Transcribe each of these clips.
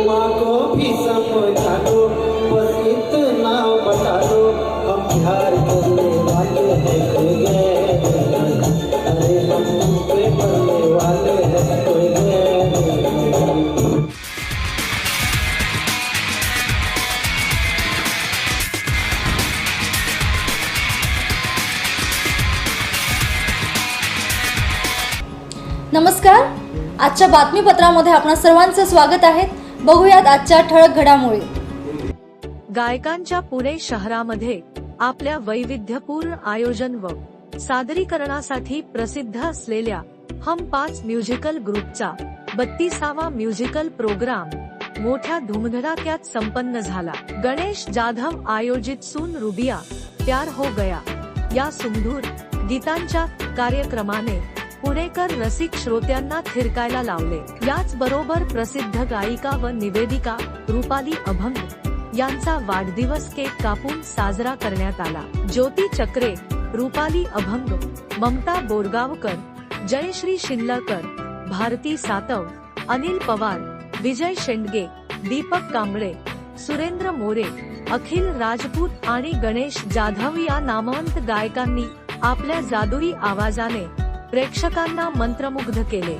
भी समझा दो बस इतना बता दो हम प्यार करने वाले हैं अरे हम पे वाले हैं नमस्कार आजच्या बातमीपत्रामध्ये आपणा सर्वांचं स्वागत आहे. बघूयात आजच्या ठळक घडामोडी. गायकांच्या पुणे शहरामध्ये आपल्या वैविध्यपूर्ण आयोजन व सादरीकरणासाठी प्रसिद्ध असलेल्या हम पाच म्युझिकल ग्रुपचा बत्तीसावा म्युझिकल प्रोग्राम मोठ्या धुमधडाक्यात संपन्न झाला. गणेश जाधव आयोजित सून रुबिया प्यार हो गया. या सुमधूर गीतांच्या कार्यक्रमाने पुणेकर रसिक श्रोत्यांना थिरकायला लावले. याच बरोबर प्रसिद्ध गायिका व निवेदिका रुपाली अभंग यांचा वाढदिवस केक कापून साजरा करण्यात आला. ज्योती चक्रे रुपाली अभंग ममता बोरगावकर जयश्री शिल्लकर भारती सातव अनिल पवार विजय शेंडगे दीपक कांबळे सुरेंद्र मोरे अखिल राजपूत आणि गणेश जाधव या नामवंत गायकांनी आपल्या जादुई आवाजाने प्रेक्षकांना मंत्रमुग्ध केले.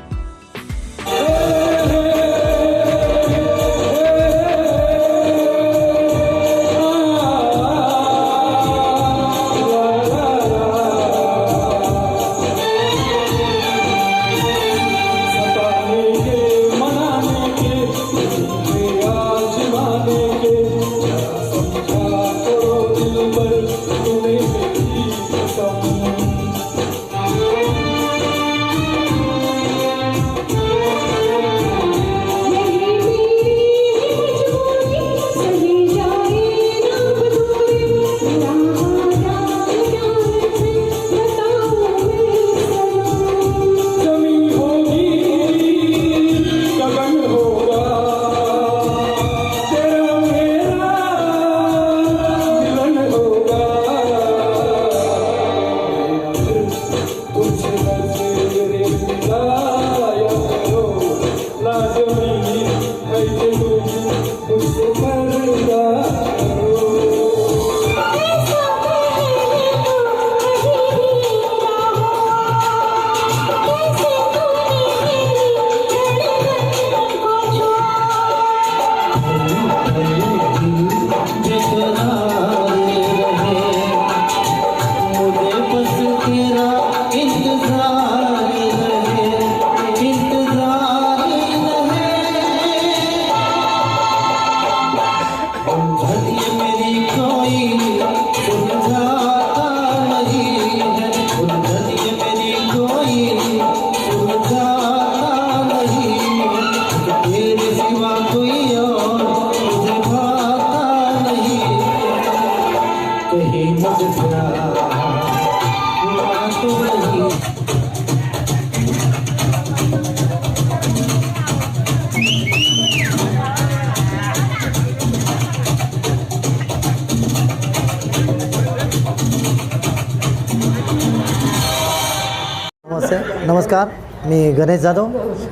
नमस्ते. नमस्कार. मी गणेश जाधव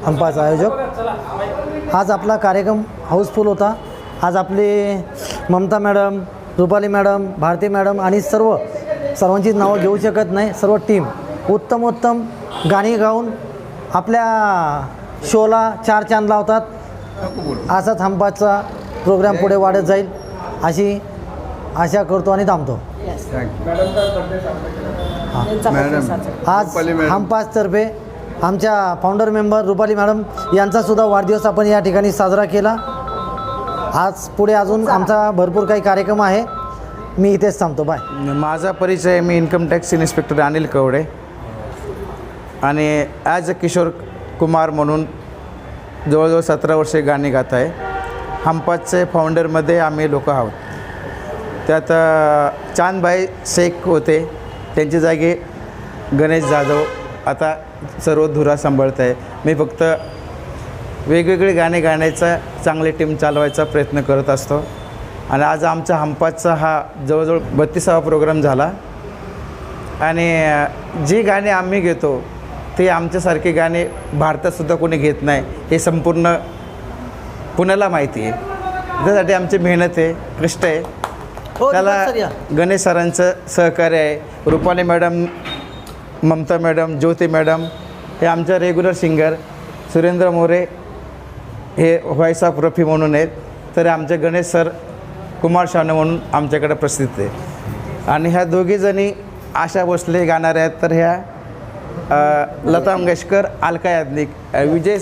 हंपाचा आयोजक. आज आपला कार्यक्रम हाऊसफुल होता. आज आपले Mamta madam Rupali madam Bharti madam आणि सर्व सर्वांची नावं घेऊ शकत नाही. सर्व टीम उत्तम उत्तम गाणी गाऊन आपल्या शोला चार चांद लावतात. असाच हंपाचा प्रोग्राम पुढे वाढत जाईल. अशी आशा करतो आणि थांबतो. आज हमपासतर्फे आमच्या फाउंडर मेंबर रुपाली मॅडम यांचा सुद्धा वाढदिवस आपण या ठिकाणी साजरा केला. आज पुढे अजून आमचा भरपूर काही कार्यक्रम आहे. मी इथेच थांबतो. बाय. माझा परिचय मी income tax inspector Anil Kawade. आणि ॲज अ किशोर कुमार म्हणून जवळजवळ सतरा वर्षे गाणी गात आहे. हमपासचे फाउंडरमध्ये आम्ही लोक आहोत. त्यात अ, चांदबाई शेख होते. त्यांच्या जागी गणेश जाधव आता सर्व धुरा सांभाळत आहे मी फक्त वेगवेगळे गाणे गाण्याचा चांगली टीम चालवायचा प्रयत्न करत असतो. आणि आज आमचा हंपासचा हा जवळजवळ बत्तीसावा प्रोग्राम झाला. आणि जी गाणी आम्ही घेतो ते आमच्यासारखे गाणे भारतातसुद्धा कोणी घेत नाही. हे संपूर्ण पुण्याला माहिती आहे. त्यासाठी आमची मेहनत आहे कष्ट आहे. त्याला सर या. गणेश सरांचं सहकार्य आहे. Rupali madam Mamta madam Jyoti madam हे आमच्या रेग्युलर सिंगर सुरेंद्र मोरे हे व्हॉइस ऑफ रफी म्हणून आहेत. तर आमचे गणेश सर कुमार शानू म्हणून आमच्याकडे प्रसिद्ध आहे. आणि ह्या दोघीजणी आशा भोसले गाणाऱ्या आहेत. तर ह्या लता मंगेशकर अलका याज्ञिक विजय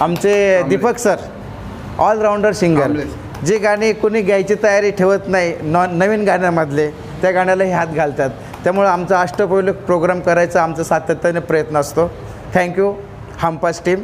आमचे दीपक सर ऑलराऊंडर सिंगर जे गाणे कोणी गायची तयारी ठेवत नाही नॉन नवीन गाण्यामधले त्या गाण्यालाही हात घालतात. त्यामुळं आमचा अष्टपैलू प्रोग्राम करायचा आमचा सातत्याने प्रयत्न असतो. थँक्यू हमपास टीम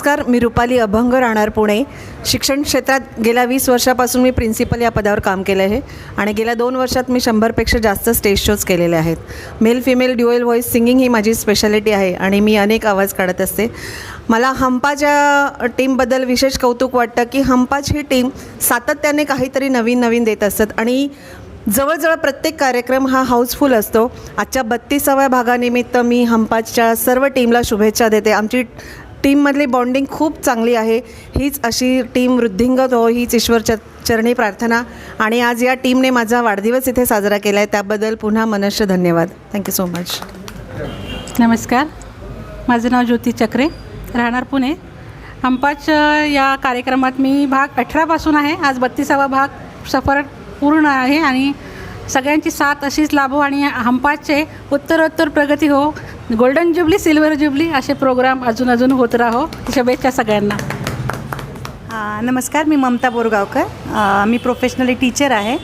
नमस्कार मी रुपाली अभंग राहणार पुणे. शिक्षण क्षेत्रात गेल्या वीस वर्षापासून मी प्रिन्सिपल या पदावर काम केलं आहे आणि गेल्या दोन वर्षात मी शंभरपेक्षा जास्त स्टेज शोज केलेले आहेत. Male female dual voice singing ही माझी स्पेशालिटी आहे आणि मी अनेक आवाज काढत असते. मला हंपाच्या टीमबद्दल विशेष कौतुक वाटतं की हंपाची ही टीम सातत्याने काहीतरी नवीन नवीन देत असतात आणि जवळजवळ प्रत्येक कार्यक्रम हा हाऊसफुल असतो. आजच्या बत्तीसाव्या भागानिमित्त मी हंपाच्या सर्व टीमला शुभेच्छा देते. आमची टीममधली बॉन्डिंग खूप चांगली आहे. हीच अशी टीम वृद्धिंगत हो हीच ईश्वर च चरणी प्रार्थना. आणि आज या टीमने माझा वाढदिवस इथे साजरा केला आहे त्याबद्दल पुन्हा मनश धन्यवाद. थँक्यू सो मच नमस्कार. माझं नाव ज्योती चक्रे. राहणार पुणे. हंपाच या कार्यक्रमात मी भाग अठरापासून आहे. आज बत्तीसावा भाग सफर पूर्ण आहे आणि सगळ्यांची साथ अशीच लाभो आणि हंपाचे उत्तरोत्तर प्रगती हो. गोल्डन जुबली सिल्वर जुबली असे प्रोग्राम अजून अजून होत राहो. शुभेच्छा सगळ्यांना. नमस्कार मी ममता बोरगावकर. मी प्रोफेशनली टीचर आहे.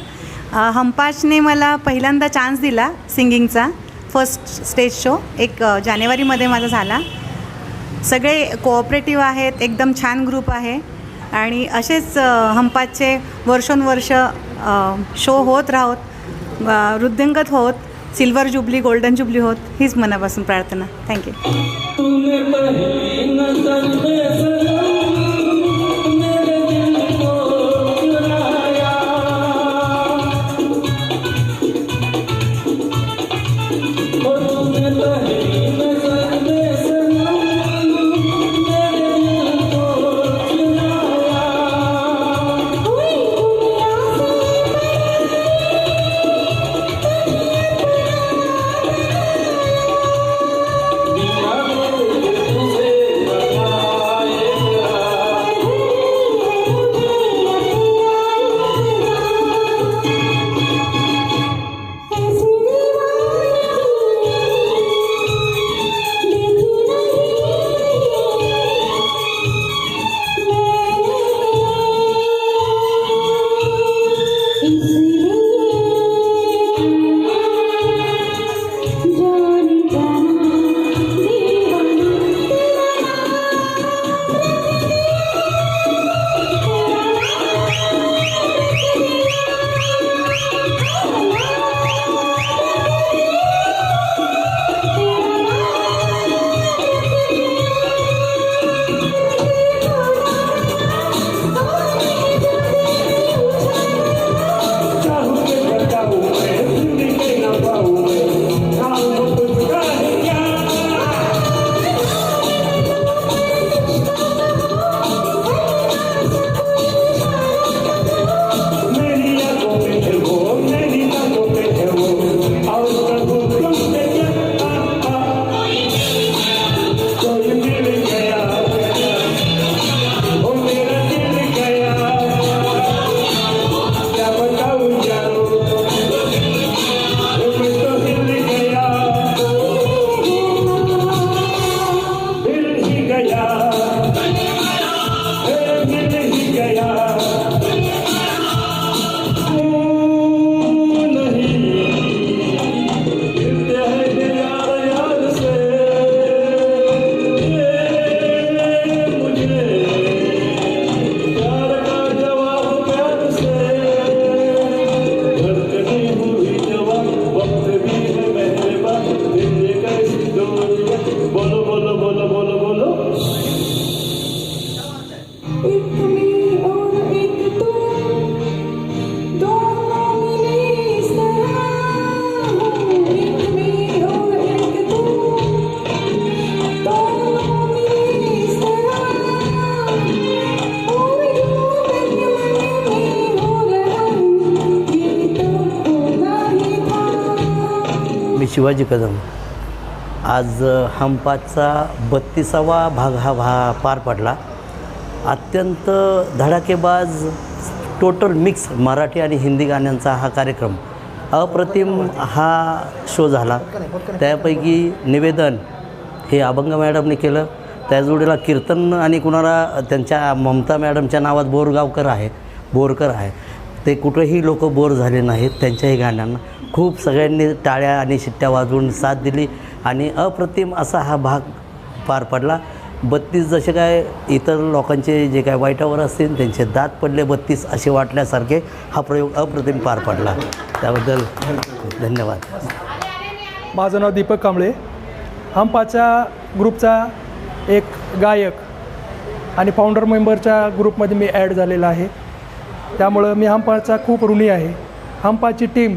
आ, हंपाचने मला पहिल्यांदा चान्स दिला सिंगिंगचा फर्स्ट स्टेज शो एक जानेवारीमध्ये माझा झाला. सगळे कोऑपरेटिव्ह आहेत एकदम छान ग्रुप आहे. आणि असेच अ, वर्षोनवर्ष शो होत राहोत वृद्धिंगत होत. सिल्वर जुबली गोल्डन जुबली होत हीच मनापासून प्रार्थना. Thank you Shivaji Kadam. आज हमपाचा बत्तीसावा भाग हा भा पार पडला. अत्यंत धडाकेबाज टोटल मिक्स मराठी आणि हिंदी गाण्यांचा हा कार्यक्रम. अप्रतिम हा शो झाला. त्यापैकी निवेदन हे अभंग मॅडमने केलं. त्या जोडीला कीर्तन आणि कुणाला त्यांच्या ममता मॅडमच्या नावात बोरगावकर आहे. बोरकर आहे. ते कुठंही लोक बोर झाले नाहीत त्यांच्याही गाण्यांना खूप सगळ्यांनी टाळ्या आणि शिट्ट्या वाजवून साथ दिली आणि अप्रतिम असा हा भाग पार पडला. बत्तीस जसे काय इतर लोकांचे जे काय वाईटावर असतील त्यांचे दात पडले बत्तीस असे वाटल्यासारखे हा प्रयोग अप्रतिम पार पडला. त्याबद्दल धन्यवाद. माझं नाव दीपक कांबळे. हमपाच्या ग्रुपचा एक गायक आणि फाउंडर मेंबरच्या ग्रुपमध्ये मी ॲड झालेला आहे. त्यामुळं मी हंपाचा खूप ऋणी आहे. हंपाची टीम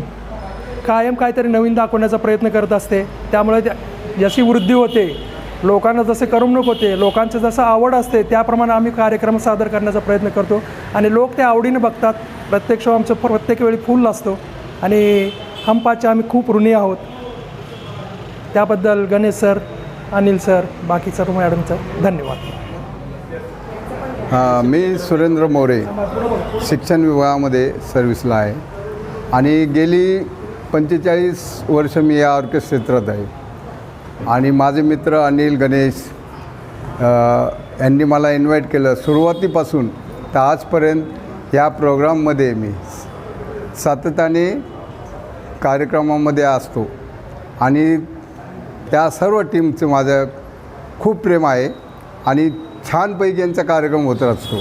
कायम काहीतरी नवीन दाखवण्याचा प्रयत्न करत असते. त्यामुळे त्या जशी वृद्धी होते. लोकांना जसे करमणूक होते लोकांचं जसं आवड असते त्याप्रमाणे आम्ही कार्यक्रम सादर करण्याचा प्रयत्न करतो. आणि लोक ते आवडीने बघतात. प्रत्यक्ष आमचं प्रत्येक वेळी फुल असतो. आणि हंपाचे आम्ही खूप ऋणी आहोत. त्याबद्दल गणेश सर अनिल सर बाकी सर्व मॅडमचं धन्यवाद. मी सुरेंद्र मोरे शिक्षण विभागामध्ये सर्व्हिसला आहे. आणि गेली पंचेचाळीस वर्ष मी या क्षेत्रात आहे. आणि माझे मित्र अनिल गणेश यांनी मला इन्व्हाइट केलं. सुरुवातीपासून तर आजपर्यंत या प्रोग्राममध्ये मी सातत्याने कार्यक्रमामध्ये असतो. आणि त्या सर्व टीमचं माझं खूप प्रेम आहे. आणि छानपैकी यांचा कार्यक्रम होत असतो.